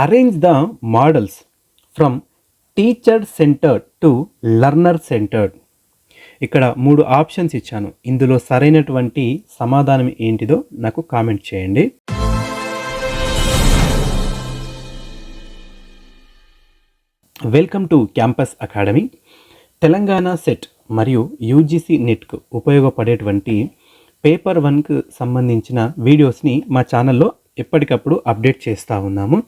Arrange the models from teacher centred to learner centred ఇక్కడ మూడు options ఇచ్చాను. ఇందులో సరైనటువంటి సమాధానం ఏంటిదో నాకు కామెంట్ చేయండి. Welcome to campus academy Telangana SET మరియు యూజీసీ నెట్కు ఉపయోగపడేటువంటి పేపర్ వన్కు సంబంధించిన వీడియోస్ని మా ఛానల్లో ఎప్పటికప్పుడు అప్డేట్ చేస్తూ ఉన్నాము.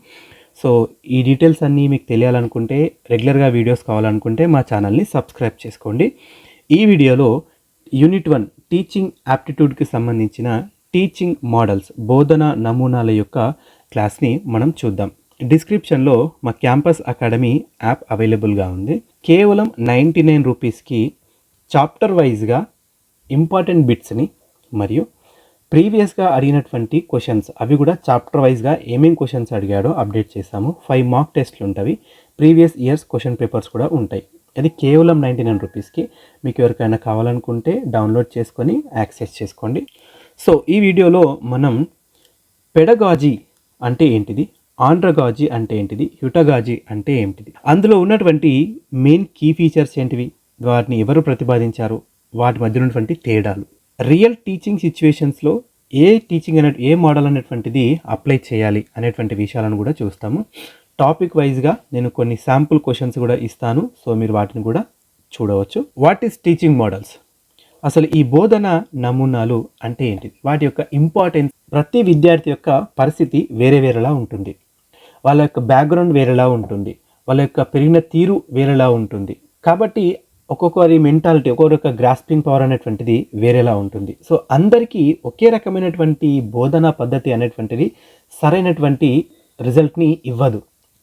సో ఈ డీటెయిల్స్ అన్నీ మీకు తెలియాలనుకుంటే రెగ్యులర్గా వీడియోస్ కావాలనుకుంటే మా ఛానల్ని సబ్స్క్రైబ్ చేసుకోండి. ఈ వీడియోలో యూనిట్ వన్ టీచింగ్ యాప్టిట్యూడ్కి సంబంధించిన టీచింగ్ మోడల్స్ బోధన నమూనాల యొక్క క్లాస్ని మనం చూద్దాం. డిస్క్రిప్షన్లో మా క్యాంపస్ అకాడమీ యాప్ అవైలబుల్గా ఉంది. కేవలం నైంటీ నైన్ రూపీస్కి చాప్టర్ వైజ్గా ఇంపార్టెంట్ బిట్స్ని మరియు ప్రీవియస్గా అడిగినటువంటి క్వశ్చన్స్ అవి కూడా చాప్టర్ వైజ్గా ఏమేం క్వశ్చన్స్ అడిగాడో అప్డేట్ చేస్తాము. ఫైవ్ మార్క్ టెస్ట్లు ఉంటాయి. ప్రీవియస్ ఇయర్స్ క్వశ్చన్ పేపర్స్ కూడా ఉంటాయి. అది కేవలం నైంటీ నైన్ రూపీస్కి మీకు ఎవరికైనా కావాలనుకుంటే డౌన్లోడ్ చేసుకొని యాక్సెస్ చేసుకోండి. సో ఈ వీడియోలో మనం పెడగాజీ అంటే ఏంటిది? ఆండ్రగాజీ అంటే ఏంటిది? హ్యుటగాజీ అంటే ఏంటిది? అందులో ఉన్నటువంటి మెయిన్ కీ ఫీచర్స్ ఏంటివి? వాటిని ఎవరు ప్రతిపాదించారు? వాటి మధ్య ఉన్నటువంటి తేడాలు. రియల్ టీచింగ్ సిచ్యువేషన్స్లో ఏ టీచింగ్ అనే ఏ మోడల్ అనేటువంటిది అప్లై చేయాలి అనేటువంటి విషయాలను కూడా చూస్తాము. టాపిక్ వైజ్గా నేను కొన్ని శాంపుల్ క్వశ్చన్స్ కూడా ఇస్తాను. సో మీరు వాటిని కూడా చూడవచ్చు. What is teaching models? అసలు ఈ బోధన నమూనాలు అంటే ఏంటిది? వాటి యొక్క ఇంపార్టెన్స్ ప్రతి విద్యార్థి యొక్క పరిస్థితి వేరే వేరేలా ఉంటుంది. వాళ్ళ యొక్క బ్యాక్గ్రౌండ్ వేరేలా ఉంటుంది. వాళ్ళ యొక్క పెరిగిన తీరు వేరేలా ఉంటుంది. కాబట్టి ఒక్కొక్కరి మెంటాలిటీ ఒక్కొక్క యొక్క గ్రాస్పింగ్ పవర్ అనేటువంటిది వేరేలా ఉంటుంది. సో అందరికీ ఒకే రకమైనటువంటి బోధనా పద్ధతి అనేటువంటిది సరైనటువంటి రిజల్ట్ని ఇవ్వదు.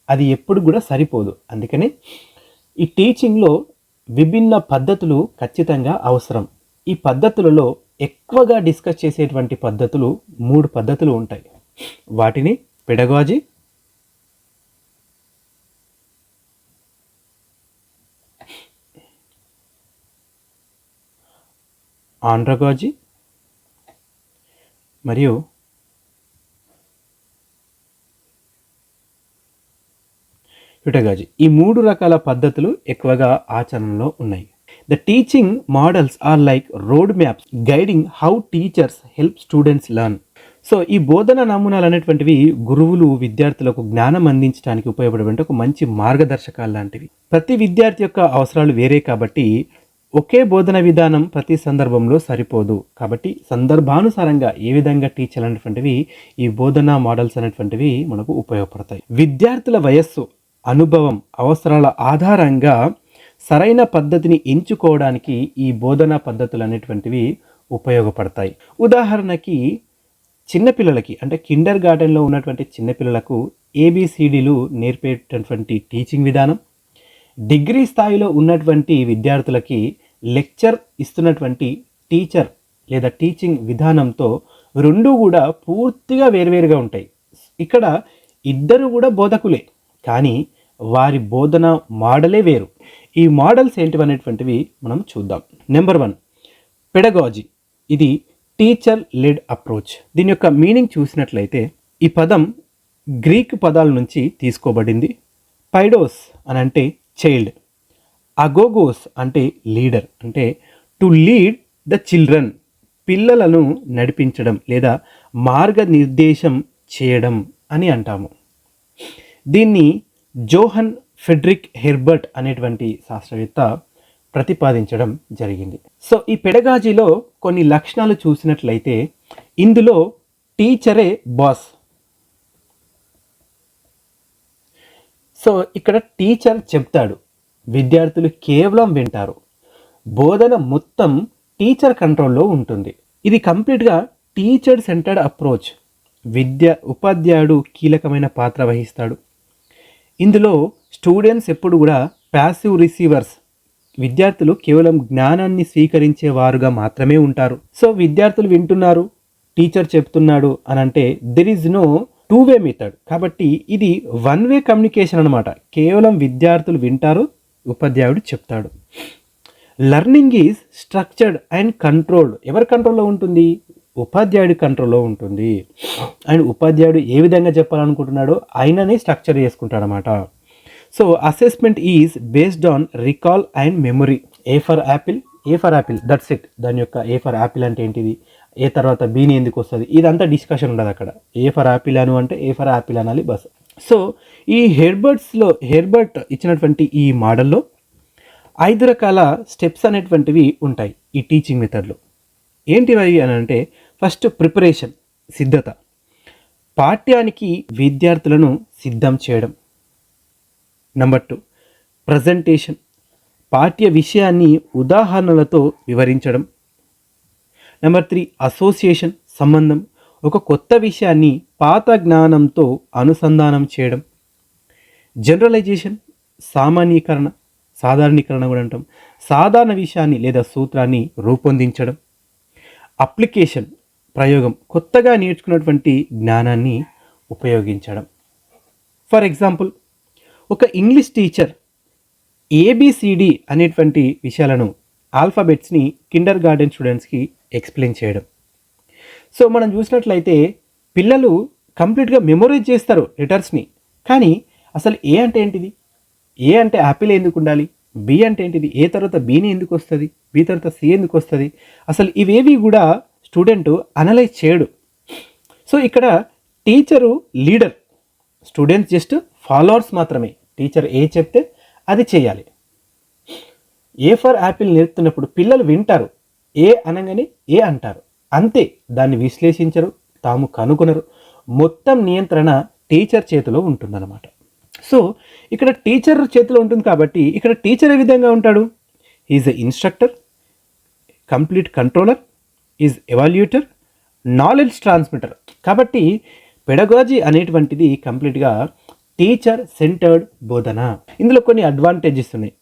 అది ఎప్పుడు కూడా సరిపోదు. అందుకనే ఈ టీచింగ్లో విభిన్న పద్ధతులు ఖచ్చితంగా అవసరం. ఈ పద్ధతులలో ఎక్కువగా డిస్కస్ చేసేటువంటి పద్ధతులు మూడు పద్ధతులు ఉంటాయి. వాటిని పెడగాజీ ఆండ్రగాజీ మరియు యుటగాజీ. ఈ మూడు రకాల పద్ధతులు ఎక్కువగా ఆచరణలో ఉన్నాయి. The teaching models are like road maps guiding how teachers help students learn so ఈ బోధన నమూనాలు అనేటువంటివి గురువులు విద్యార్థులకు జ్ఞానం అందించడానికి ఉపయోగపడేటువంటి ఒక మంచి మార్గదర్శకాలు లాంటివి. ప్రతి విద్యార్థి యొక్క అవసరాలు వేరే కాబట్టి ఒకే బోధన విధానం ప్రతి సందర్భంలో సరిపోదు. కాబట్టి సందర్భానుసారంగా ఏ విధంగా టీచర్లు అనేటువంటివి ఈ బోధనా మోడల్స్ అనేటువంటివి మనకు ఉపయోగపడతాయి. విద్యార్థుల వయస్సు అనుభవం అవసరాల ఆధారంగా సరైన పద్ధతిని ఎంచుకోవడానికి ఈ బోధనా పద్ధతులు అనేటువంటివి ఉపయోగపడతాయి. ఉదాహరణకి చిన్నపిల్లలకి అంటే కిండర్ గార్డెన్లో ఉన్నటువంటి చిన్నపిల్లలకు ఏబిసిడీలు నేర్పేటటువంటి టీచింగ్ విధానం డిగ్రీ స్థాయిలో ఉన్నటువంటి విద్యార్థులకి లెక్చర్ ఇస్తున్నటువంటి టీచర్ లేదా టీచింగ్ విధానంతో రెండు కూడా పూర్తిగా వేరువేరుగా ఉంటాయి. ఇక్కడ ఇద్దరు కూడా బోధకులే కానీ వారి బోధన మోడలే వేరు. ఈ మోడల్స్ ఏంటివనేటువంటివి మనం చూద్దాం. నెంబర్ వన్ పెడగాజీ ఇది టీచర్ లెడ్ అప్రోచ్ దీని యొక్క మీనింగ్ చూసినట్లయితే ఈ పదం గ్రీక్ పదాల నుంచి తీసుకోబడింది. పైడోస్ అని అంటే చైల్డ్ అగోగోస్ అంటే లీడర్ అంటే టు లీడ్ ద చిల్డ్రన్ పిల్లలను నడిపించడం లేదా మార్గనిర్దేశం చేయడం అని అంటాము. దీన్ని జోహన్ ఫెడ్రిక్ హెర్బర్ట్ అనేటువంటి శాస్త్రవేత్త ప్రతిపాదించడం జరిగింది. సో ఈ పెడగాజీలో కొన్ని లక్షణాలు చూసినట్లయితే ఇందులో టీచరే బాస్ సో ఇక్కడ టీచర్ చెప్తాడు. విద్యార్థులు కేవలం వింటారు. బోధన మొత్తం టీచర్ కంట్రోల్లో ఉంటుంది. ఇది కంప్లీట్గా టీచర్ సెంటర్డ్ అప్రోచ్. విద్య ఉపాధ్యాయుడు కీలకమైన పాత్ర వహిస్తాడు. ఇందులో స్టూడెంట్స్ ఎప్పుడు కూడా ప్యాసివ్ రిసీవర్స్ విద్యార్థులు కేవలం జ్ఞానాన్ని స్వీకరించే వారుగా మాత్రమే ఉంటారు. సో విద్యార్థులు వింటున్నారు. టీచర్ చెప్తున్నాడు అని అంటే there is no two way method కాబట్టి ఇది వన్ వే కమ్యూనికేషన్ అనమాట కేవలం విద్యార్థులు వింటారు ఉపాధ్యాయుడు చెప్తాడు. Learning is structured and controlled ఎవరి కంట్రోల్లో ఉంటుంది? ఉపాధ్యాయుడి కంట్రోల్లో ఉంటుంది. అండ్ ఉపాధ్యాయుడు ఏ విధంగా చెప్పాలనుకుంటున్నాడో ఆయననే structure చేసుకుంటాడనమాట so assessment is based on recall and memory A for apple A for apple that's it దాని యొక్క ఏ ఫర్ యాపిల్ అంటే ఏంటిది? ఏ తర్వాత బీని ఎందుకు వస్తుంది? ఇదంతా డిస్కషన్ ఉండదు అక్కడ. ఏ ఫర్ యాపిల్ అను అంటే ఏ ఫర్ యాపిల్ అనాలి బస్. సో ఈ హెర్బర్ట్స్లో హెర్బర్ట్ ఇచ్చినటువంటి ఈ మోడల్లో ఐదు రకాల స్టెప్స్ అనేటువంటివి ఉంటాయి ఈ టీచింగ్ మెథడ్లో. ఏంటివి అని అంటే ఫస్ట్ ప్రిపరేషన్ సిద్ధత. పాఠ్యానికి విద్యార్థులను సిద్ధం చేయడం. నెంబర్ టూ ప్రజెంటేషన్ పాఠ్య విషయాన్ని ఉదాహరణలతో వివరించడం. నెంబర్ త్రీ అసోసియేషన్ సంబంధం. ఒక కొత్త విషయాన్ని పాత జ్ఞానంతో అనుసంధానం చేయడం. జనరలైజేషన్ సామాన్యీకరణ సాధారణీకరణ కూడా అంటాం. సాధారణ విషయాన్ని లేదా సూత్రాన్ని రూపొందించడం. అప్లికేషన్ ప్రయోగం కొత్తగా నేర్చుకున్నటువంటి జ్ఞానాన్ని ఉపయోగించడం. ఫర్ ఎగ్జాంపుల్ ఒక English teacher A B C D అనేటువంటి విషయాలను ఆల్ఫాబెట్స్ని కిండర్ గార్డెన్ స్టూడెంట్స్కి ఎక్స్ప్లెయిన్ చేయడం. సో మనం చూసినట్లయితే పిల్లలు కంప్లీట్గా మెమొరైజ్ చేస్తారు లెటర్స్ని. కానీ అసలు ఏ అంటే ఏంటిది? ఏ అంటే యాపిల్ ఎందుకు ఉండాలి? బి అంటే ఏంటిది? ఏ తర్వాత బీని ఎందుకు వస్తుంది? బి తర్వాత సి ఎందుకు వస్తుంది? అసలు ఇవేవి కూడా స్టూడెంట్ అనలైజ్ చేయడు. సో ఇక్కడ teacher leader. Students just followers మాత్రమే. టీచర్ ఏ చెప్తే అది చేయాలి. ఏ ఫర్ యాపిల్ నేర్పుతున్నప్పుడు పిల్లలు వింటారు. ఏ అనగానే ఏ అంటారు. అంతే దాన్ని విశ్లేషించరు తాము కనుగొనరు. మొత్తం నియంత్రణ టీచర్ చేతిలో ఉంటుందన్నమాట. సో ఇక్కడ టీచర్ చేతిలో ఉంటుంది కాబట్టి ఇక్కడ టీచర్ ఏ విధంగా ఉంటాడు? Is a instructor complete controller is evaluator knowledge transmitter కాబట్టి పెడగాజీ అనేటువంటిది కంప్లీట్గా టీచర్ సెంటర్డ్ బోధన. ఇందులో కొన్ని అడ్వాంటేజెస్ ఉన్నాయి.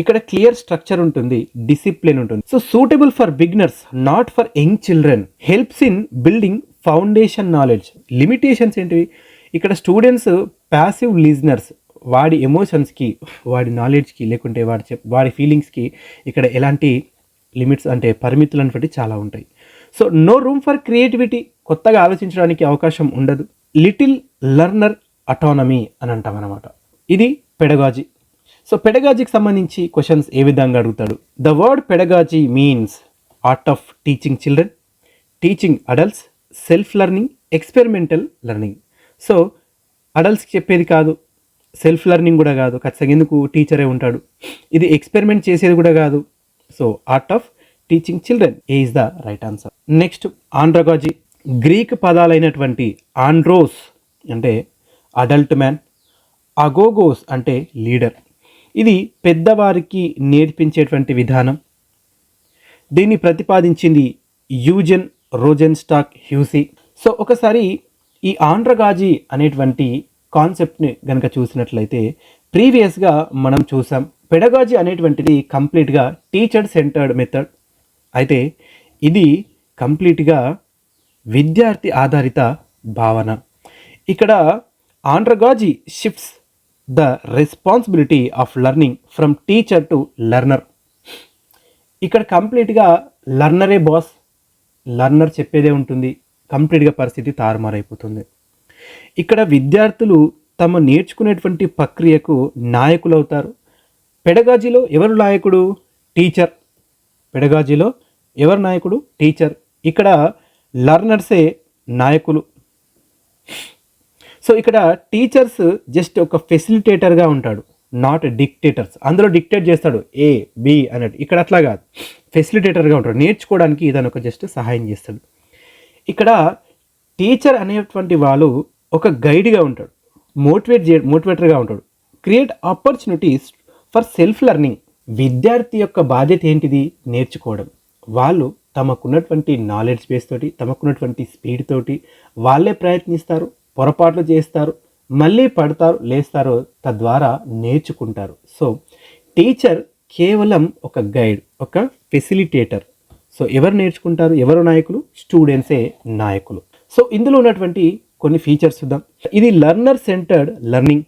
ఇక్కడ క్లియర్ స్ట్రక్చర్ ఉంటుంది డిసిప్లిన్ ఉంటుంది. So suitable for beginners not for young children helps in building foundation knowledge limitations ఏంటివి? ఇక్కడ స్టూడెంట్స్ ప్యాసివ్ లిజనర్స్ వాడి ఎమోషన్స్కి వాడి నాలెడ్జ్కి లేకుంటే వాడి చెప్ వాడి ఫీలింగ్స్కి ఇక్కడ ఎలాంటి లిమిట్స్ అంటే పరిమితులు అనేవి చాలా ఉంటాయి. So no room for creativity కొత్తగా ఆలోచించడానికి అవకాశం ఉండదు. లిటిల్ లర్నర్ అటానమీ అని అంటాం అనమాట ఇది పెడగాజీ సో పెడగాజీకి సంబంధించి క్వశ్చన్స్ ఏ విధంగా అడుగుతాడు? The word pedagogy means art of teaching children teaching adults self learning experimental learning so అడల్ట్స్కి చెప్పేది కాదు సెల్ఫ్ లెర్నింగ్ కూడా కాదు. ఖచ్చితంగా ఎందుకు? టీచరే ఉంటాడు. ఇది ఎక్స్పెరిమెంట్ చేసేది కూడా కాదు. So art of teaching children A is the right answer next andragogy Greek పదాలైనటువంటి andros అంటే అడల్ట్ మ్యాన్ అగోగోస్ అంటే లీడర్ ఇది పెద్దవారికి నేర్పించేటువంటి విధానం. దీన్ని ప్రతిపాదించింది Eugen Rosenstock Huessy. So ఒకసారి ఈ ఆంధ్రగాజీ అనేటువంటి కాన్సెప్ట్ని కనుక చూసినట్లయితే ప్రీవియస్గా మనం చూసాం పెడగాజీ అనేటువంటిది కంప్లీట్గా టీచర్ సెంటర్డ్ మెథడ్. అయితే ఇది కంప్లీట్గా విద్యార్థి ఆధారిత భావన. ఇక్కడ andragogy shifts the responsibility of learning from teacher to learner. ఇక్కడ కంప్లీట్గా లర్నరే బాస్. లర్నర్ చెప్పేదే ఉంటుంది. కంప్లీట్గా పరిస్థితి తారుమారైపోతుంది. ఇక్కడ విద్యార్థులు తమ నేర్చుకునేటువంటి ప్రక్రియకు నాయకులు అవుతారు పెడగాజీలో ఎవరు నాయకుడు? టీచర్. పెడగాజీలో ఎవరు నాయకుడు? టీచర్. ఇక్కడ లర్నర్సే నాయకులు. సో ఇక్కడ టీచర్స్ జస్ట్ ఒక ఫెసిలిటేటర్గా ఉంటాడు నాట్ డిక్టేటర్స్ అందులో డిక్టేట్ చేస్తాడు ఏ బి అన్నట్టు. ఇక్కడ అట్లా కాదు. ఫెసిలిటేటర్గా ఉంటాడు. నేర్చుకోవడానికి ఇదని ఒక జస్ట్ సహాయం చేస్తాడు. ఇక్కడ టీచర్ అనేటువంటి వాళ్ళు ఒక గైడ్గా ఉంటాడు. మోటివేట్ చే మోటివేటర్గా ఉంటాడు. Create opportunities for self learning విద్యార్థి యొక్క బాధ్యత ఏంటిది? నేర్చుకోవడం. వాళ్ళు తమకున్నటువంటి నాలెడ్జ్ బేస్ తోటి తమకున్నటువంటి స్పీడ్ తోటి వాళ్ళే ప్రయత్నిస్తారు. పొరపాట్లు చేస్తారు మళ్ళీ పడతారు లేస్తారు తద్వారా నేర్చుకుంటారు. సో టీచర్ కేవలం ఒక గైడ్ ఒక ఫెసిలిటేటర్. సో ఎవరు నేర్చుకుంటారు? ఎవరు నాయకులు? స్టూడెంట్సే నాయకులు. సో ఇందులో ఉన్నటువంటి కొన్ని ఫీచర్స్ చూద్దాం. ఇది learner centred learning.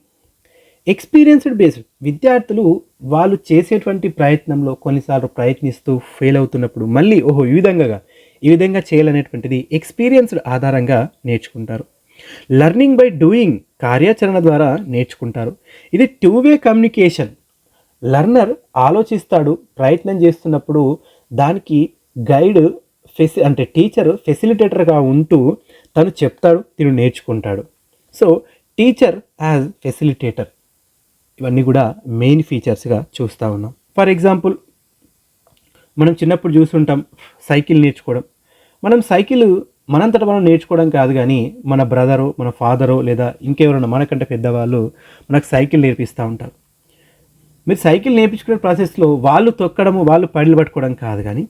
Experienced based. విద్యార్థులు వాళ్ళు చేసేటువంటి ప్రయత్నంలో కొన్నిసార్లు ప్రయత్నిస్తూ ఫెయిల్ అవుతున్నప్పుడు మళ్ళీ ఓహో ఈ విధంగా ఈ విధంగా చేయాలనేటువంటిది ఎక్స్పీరియన్స్డ్ ఆధారంగా నేర్చుకుంటారు. లర్నింగ్ బై డూయింగ్ కార్యాచరణ ద్వారా నేర్చుకుంటారు. ఇది టూ వే కమ్యూనికేషన్. లర్నర్ ఆలోచిస్తాడు ప్రయత్నం చేస్తున్నప్పుడు దానికి గైడ్ ఫెసి అంటే టీచర్ ఫెసిలిటేటర్గా ఉంటూ తను చెప్తాడు తిను నేర్చుకుంటాడు. So teacher as facilitator. ఇవన్నీ కూడా మెయిన్ ఫీచర్స్గా చూస్తూ ఉన్నాం. ఫర్ ఎగ్జాంపుల్ మనం చిన్నప్పుడు చూస్తుంటాం సైకిల్ నేర్చుకోవడం. మనం సైకిల్ మనంతట మనం నేర్చుకోవడం కాదు కానీ మన బ్రదరు మన ఫాదరు లేదా ఇంకెవరైనా మనకంటే పెద్దవాళ్ళు మనకు సైకిల్ నేర్పిస్తూ ఉంటారు. మీరు సైకిల్ నేర్పించుకునే ప్రాసెస్లో వాళ్ళు తొక్కడము వాళ్ళు పడిలు పట్టుకోవడం కాదు కానీ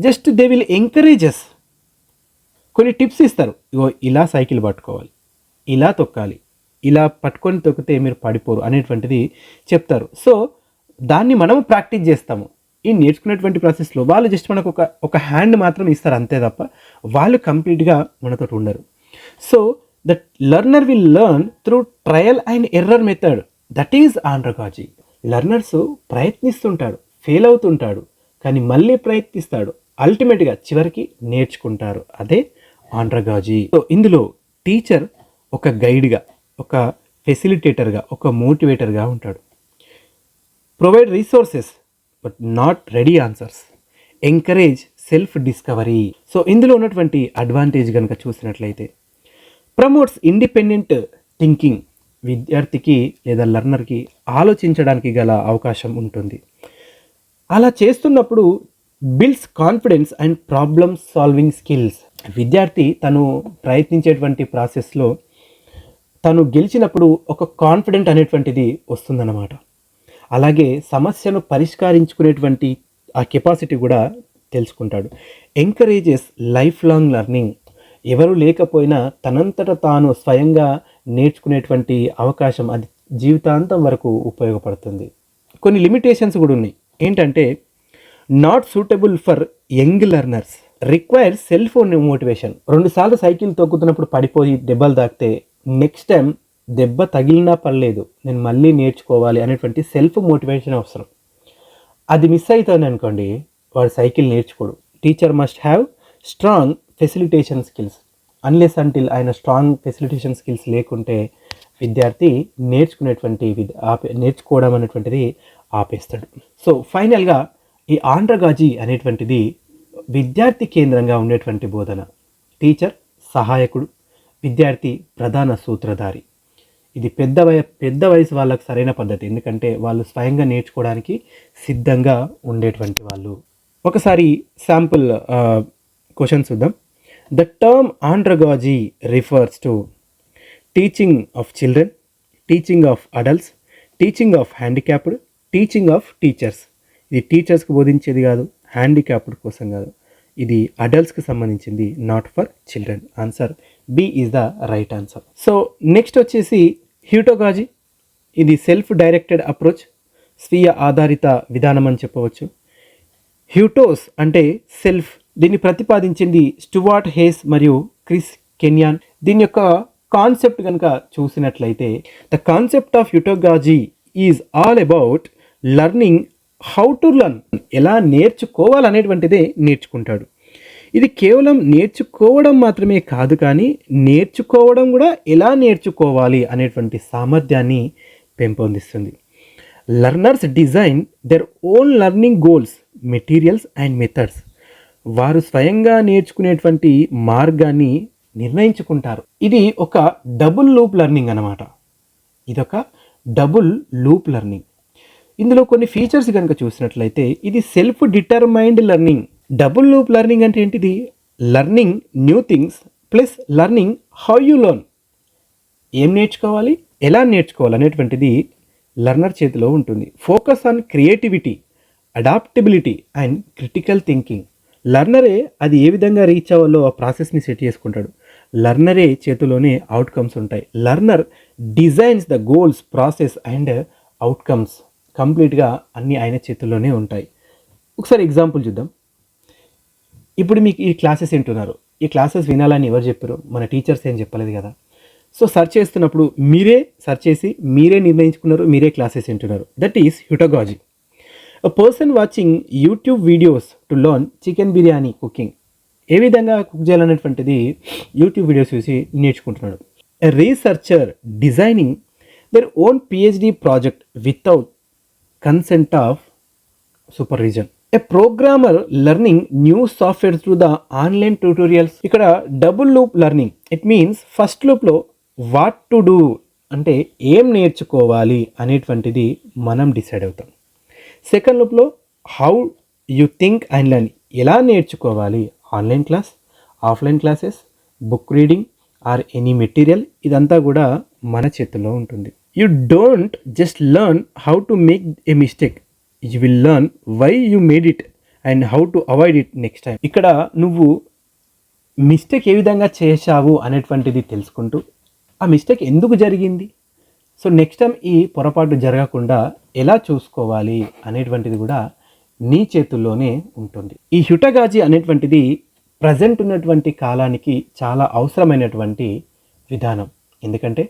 జస్ట్ దే విల్ ఎంకరేజెస్ కొన్ని టిప్స్ ఇస్తారు. ఇగో ఇలా సైకిల్ పట్టుకోవాలి ఇలా తొక్కాలి ఇలా పట్టుకొని తొక్కితే మీరు పడిపోరు అనేటువంటిది చెప్తారు. సో దాన్ని మనము ప్రాక్టీస్ చేస్తాము. ఈ నేర్చుకునేటువంటి ప్రాసెస్లో వాళ్ళు జస్ట్ మనకు ఒక ఒక హ్యాండ్ మాత్రం ఇస్తారు అంతే తప్ప వాళ్ళు కంప్లీట్గా మనతో ఉండరు. So that learner will learn through trial and error method that is andragogy learners ప్రయత్నిస్తుంటాడు fail అవుతుంటాడు కానీ మళ్ళీ ప్రయత్నిస్తాడు. అల్టిమేట్గా చివరికి నేర్చుకుంటారు. అదే ఆండ్రగాజీ సో ఇందులో టీచర్ ఒక గైడ్గా ఒక ఫెసిలిటేటర్గా ఒక మోటివేటర్గా ఉంటాడు. Provide resources but not ready answers encourage self discovery so ఇందులో ఉన్నటువంటి అడ్వాంటేజ్ కనుక చూసినట్లయితే ప్రమోట్స్ ఇండిపెండెంట్ థింకింగ్ విద్యార్థికి లేదా లర్నర్కి ఆలోచించడానికి గల అవకాశం ఉంటుంది. అలా చేస్తున్నప్పుడు builds confidence and problem solving skills విద్యార్థి తను ప్రయత్నించేటువంటి ప్రాసెస్లో తను గెలిచినప్పుడు ఒక కాన్ఫిడెంట్ అనేటువంటిది వస్తుందన్నమాట. అలాగే సమస్యను పరిష్కరించుకునేటువంటి ఆ కెపాసిటీ కూడా తెలుసుకుంటాడు. ఎంకరేజెస్ లైఫ్ లాంగ్ లెర్నింగ్ ఎవరు లేకపోయినా తనంతట తాను స్వయంగా నేర్చుకునేటువంటి అవకాశం అది జీవితాంతం వరకు ఉపయోగపడుతుంది. కొన్ని లిమిటేషన్స్ కూడా ఉన్నాయి. ఏంటంటే not suitable for young learners require cell phone motivation రెండుసార్లు సైకిల్ తొక్కుతున్నప్పుడు పడిపోయి దెబ్బలు తాకితే నెక్స్ట్ టైం దెబ్బ తగిలినా పర్లేదు నేను మళ్ళీ నేర్చుకోవాలి అనేటువంటి సెల్ఫ్ మోటివేషన్ అవసరం. అది మిస్ అవుతుంది అనుకోండి వాడు cycle నేర్చుకోడు. Teacher must have strong facilitation skills unless until ఆయన స్ట్రాంగ్ ఫెసిలిటేషన్ స్కిల్స్ లేకుంటే విద్యార్థి నేర్చుకునేటువంటి విద్ ఆపే నేర్చుకోవడం అనేటువంటిది ఆపేస్తాడు. సో ఫైనల్గా ఈ ఆంధ్రగాజీ అనేటువంటిది విద్యార్థి కేంద్రంగా ఉండేటువంటి బోధన. టీచర్ సహాయకుడు. విద్యార్థి ప్రధాన సూత్రధారి. ఇది పెద్ద వయ పెద్ద వయసు వాళ్ళకి సరైన పద్ధతి. ఎందుకంటే వాళ్ళు స్వయంగా నేర్చుకోవడానికి సిద్ధంగా ఉండేటువంటి వాళ్ళు. ఒకసారి శాంపుల్ క్వశ్చన్ చూద్దాం. The term andragogy refers to teaching of children teaching of adults teaching of handicapped teaching of teachers. ఇది టీచర్స్కి బోధించేది కాదు హ్యాండిక్యాప్డ్ కోసం కాదు. ఇది అడల్ట్స్కి సంబంధించింది not for children answer B is the right answer so next వచ్చేసి హ్యూటోగాజీ ఇది సెల్ఫ్ డైరెక్టెడ్ అప్రోచ్ స్వీయ ఆధారిత విధానం అని చెప్పవచ్చు. హ్యూటోస్ అంటే సెల్ఫ్ దీన్ని ప్రతిపాదించింది స్టువార్ట్ హేస్ మరియు క్రిస్ కెన్యాన్. దీని యొక్క కాన్సెప్ట్ కనుక చూసినట్లయితే the concept of heutagogy is all about learning how to learn ఎలా నేర్చుకోవాలనేటువంటిదే నేర్చుకుంటాడు. ఇది కేవలం నేర్చుకోవడం మాత్రమే కాదు కానీ నేర్చుకోవడం కూడా ఎలా నేర్చుకోవాలి అనేటువంటి సామర్థ్యాన్ని పెంపొందిస్తుంది. Learners design their own learning goals materials and methods వారు స్వయంగా నేర్చుకునేటువంటి మార్గాన్ని నిర్ణయించుకుంటారు. ఇది ఒక డబుల్ లూప్ లెర్నింగ్ అనమాట ఇదొక డబుల్ లూప్ లెర్నింగ్ ఇందులో కొన్ని ఫీచర్స్ కనుక చూసినట్లయితే ఇది self determined learning double loop learning అంటే ఏంటిది? Learning new things plus learning how you learn. ఏం నేర్చుకోవాలి? ఎలా నేర్చుకోవాలి అనేటువంటిది లర్నర్ చేతిలో ఉంటుంది. Focus on creativity adaptability and critical thinking. లర్నరే అది ఏ విధంగా రీచ్ అవ్వాలో ఆ ప్రాసెస్ని సెట్ చేసుకుంటాడు. లర్నరే చేతిలోనే అవుట్కమ్స్ ఉంటాయి. Learner designs the goals process and outcomes కంప్లీట్గా అన్నీ ఆయన చేతుల్లోనే ఉంటాయి. ఒకసారి ఎగ్జాంపుల్ చూద్దాం. ఇప్పుడు మీకు ఈ క్లాసెస్ వింటున్నారు ఈ క్లాసెస్ వినాలని ఎవరు చెప్పారు? మన టీచర్స్ ఏం చెప్పలేదు కదా. సో సెర్చ్ చేస్తున్నప్పుడు మీరే సెర్చ్ చేసి మీరే నిర్ణయించుకున్నారు మీరే క్లాసెస్ వింటున్నారు. That is heutagogy a person watching YouTube videos to learn chicken biryani cooking ఏ విధంగా కుక్ చేయాలనేటువంటిది యూట్యూబ్ వీడియోస్ చూసి నేర్చుకుంటున్నాడు. A researcher designing their own PhD project without consent of supervisor a programmer learning new software through the online tutorials ఇక్కడ double loop learning it means first లూప్లో what to do అంటే ఏం నేర్చుకోవాలి అనేటువంటిది మనం decide అవుతాం. Second లూప్లో how you think and learn ఎలా నేర్చుకోవాలి? Online class offline classes book reading or any material ఇదంతా కూడా మన చేతుల్లో ఉంటుంది. You don't just learn how to make a mistake you will learn why you made it and how to avoid it next time ఇక్కడ నువ్వు mistake ఏ విధంగా చేశావు అనేటువంటిది తెలుసుకుంటూ ఆ మిస్టేక్ ఎందుకు జరిగింది? సో నెక్స్ట్ టైం ఈ పొరపాటు జరగకుండా ఎలా చూసుకోవాలి అనేటువంటిది కూడా నీ చేతుల్లోనే ఉంటుంది. ఈ హ్యుటగాజీ అనేటువంటిది ప్రజెంట్ ఉన్నటువంటి కాలానికి చాలా అవసరమైనటువంటి విధానం. ఎందుకంటే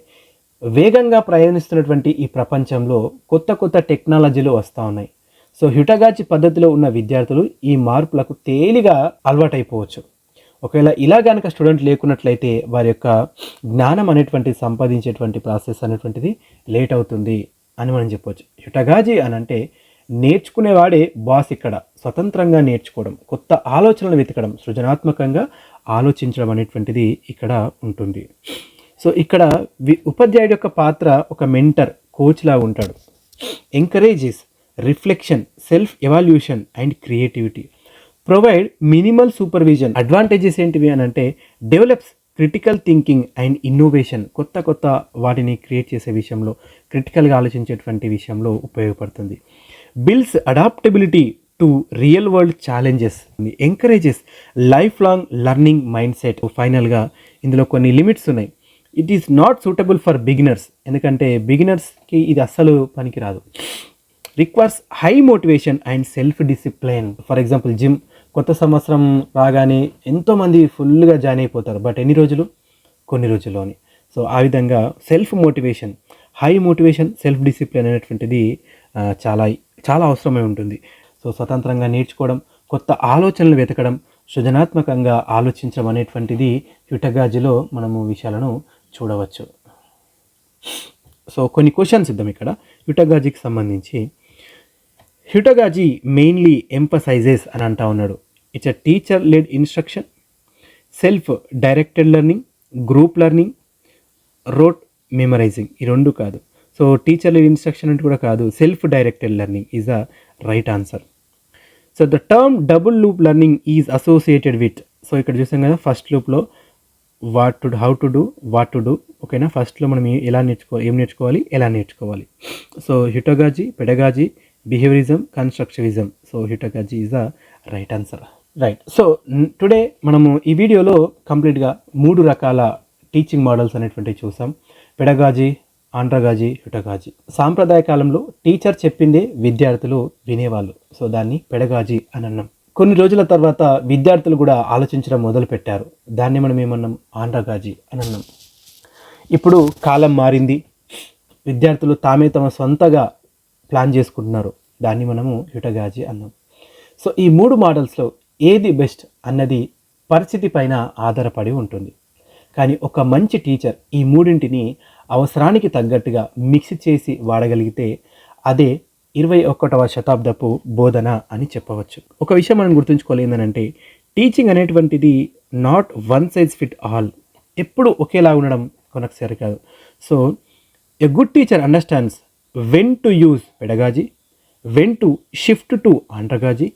వేగంగా ప్రయాణిస్తున్నటువంటి ఈ ప్రపంచంలో కొత్త కొత్త టెక్నాలజీలు వస్తూ ఉన్నాయి. సో హ్యుటగాచి పద్ధతిలో ఉన్న విద్యార్థులు ఈ మార్పులకు తేలిగా అలవాటైపోవచ్చు. ఒకవేళ ఇలా కనుక స్టూడెంట్ లేకున్నట్లయితే వారి యొక్క జ్ఞానం అనేటువంటి సంపాదించేటువంటి ప్రాసెస్ అనేటువంటిది లేట్ అవుతుంది అని మనం చెప్పవచ్చు హ్యుటగాజి అని అంటే నేర్చుకునేవాడే బాస్ ఇక్కడ స్వతంత్రంగా నేర్చుకోవడం కొత్త ఆలోచనలు వెతకడం సృజనాత్మకంగా ఆలోచించడం అనేటువంటిది ఇక్కడ ఉంటుంది. సో ఇక్కడ వి- ఉపాధ్యాయుడి యొక్క పాత్ర ఒక మెంటర్ కోచ్లా ఉంటాడు. Encourages reflection self evaluation and creativity provide minimal supervision advantages ఏంటివి అని అంటే develops critical thinking and innovation కొత్త కొత్త వాటిని క్రియేట్ చేసే విషయంలో క్రిటికల్గా ఆలోచించేటువంటి విషయంలో ఉపయోగపడుతుంది. Builds adaptability to real world challenges encourages lifelong learning mindset ఫైనల్గా ఇందులో కొన్ని లిమిట్స్ ఉన్నాయి. It is not suitable for beginners ఎందుకంటే బిగినర్స్కి ఇది అస్సలు పనికిరాదు. Requires high motivation and self discipline for example gym కొత్త సంవత్సరం రాగానే ఎంతోమంది ఫుల్గా జాయిన్ అయిపోతారు. బట్ ఎన్ని రోజులు? కొన్ని రోజుల్లోని. సో ఆ విధంగా self motivation high motivation self discipline అనేటువంటిది చాలా చాలా అవసరమై ఉంటుంది. సో స్వతంత్రంగా నేర్చుకోవడం కొత్త ఆలోచనలు వెతకడం సృజనాత్మకంగా ఆలోచించడం అనేటువంటిది యుటగాజిలో మనము విషయాలను చూడవచ్చు. సో కొన్ని క్వశ్చన్స్ ఇద్దాం ఇక్కడ. యుటగాజీకి సంబంధించి హ్యూటగాజీ మెయిన్లీ ఎంపసైజెస్ అని అంటా ఉన్నాడు. It's a teacher led instruction self directed learning group learning rote memorizing ఈ రెండు కాదు. సో టీచర్ లెడ్ ఇన్స్ట్రక్షన్ అంటే కూడా కాదు self directed learning is a right answer so the term double loop learning is associated with so ఇక్కడ చూసాం కదా first లూప్లో what to how to do what to do ఓకేనా ఫస్ట్లో మనం ఎలా నేర్చుకో ఏం నేర్చుకోవాలి? ఎలా నేర్చుకోవాలి? So heutagogy pedagogy behaviourism constructivism so heutagogy is the right answer right so today మనము ఈ వీడియోలో కంప్లీట్గా మూడు రకాల టీచింగ్ మోడల్స్ అనేటువంటివి చూసాం. పెడగాజీ ఆండ్రగాజీ హిటగాజీ సాంప్రదాయ కాలంలో టీచర్ చెప్పిందే విద్యార్థులు వినేవాళ్ళు. సో దాన్ని పెడగాజీ అని అన్నాం. కొన్ని రోజుల తర్వాత విద్యార్థులు కూడా ఆలోచించడం మొదలు పెట్టారు దాన్ని మనం ఏమన్నాం? ఆండ్రగాజీ అని అన్నాం. ఇప్పుడు కాలం మారింది. విద్యార్థులు తామే తమ సొంతగా ప్లాన్ చేసుకుంటున్నారు. దాన్ని మనము యుటగాజీ అన్నాం. సో ఈ మూడు మోడల్స్లో ఏది బెస్ట్ అన్నది పరిస్థితి పైన ఆధారపడి ఉంటుంది. కానీ ఒక మంచి టీచర్ ఈ మూడింటిని అవసరానికి తగ్గట్టుగా మిక్స్ చేసి వాడగలిగితే అదే ఇరవై ఒకటవ శతాబ్దపు బోధన అని చెప్పవచ్చు. ఒక విషయం మనం గుర్తుంచుకోవాలి ఏంటంటే టీచింగ్ అనేటువంటిది not one size fit all ఎప్పుడు ఒకేలా ఉండడం కొనకు సరికాదు so a good teacher understands when to use pedagogy when to shift to andragogy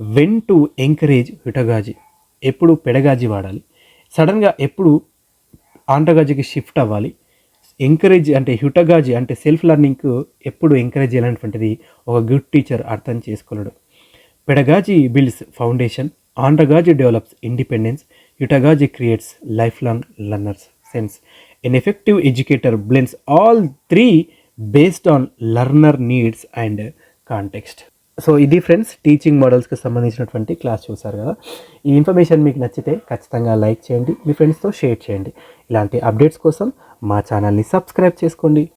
when to encourage heutagogy ఎప్పుడు పెడగాజీ వాడాలి? సడన్గా ఎప్పుడు ఆండ్రగాజీకి షిఫ్ట్ అవ్వాలి? ఎంకరేజ్ అంటే హ్యుటగాజీ అంటే సెల్ఫ్ లెర్నింగ్కు ఎప్పుడు ఎంకరేజ్ చేయాలనేటువంటిది ఒక గుడ్ టీచర్ అర్థం చేసుకోలేడు. Pedagogy builds foundation andragogy develops independence heutagogy creates lifelong learners sense an effective educator blends all three based on learner needs and context so ఇది ఫ్రెండ్స్ టీచింగ్ మోడల్స్కి సంబంధించినటువంటి class చూసారు కదా. ఈ information మీకు నచ్చితే ఖచ్చితంగా లైక్ చేయండి మీ ఫ్రెండ్స్తో షేర్ చేయండి. ఇలాంటి అప్డేట్స్ కోసం మా ఛానల్ని సబ్స్క్రైబ్ చేసుకోండి.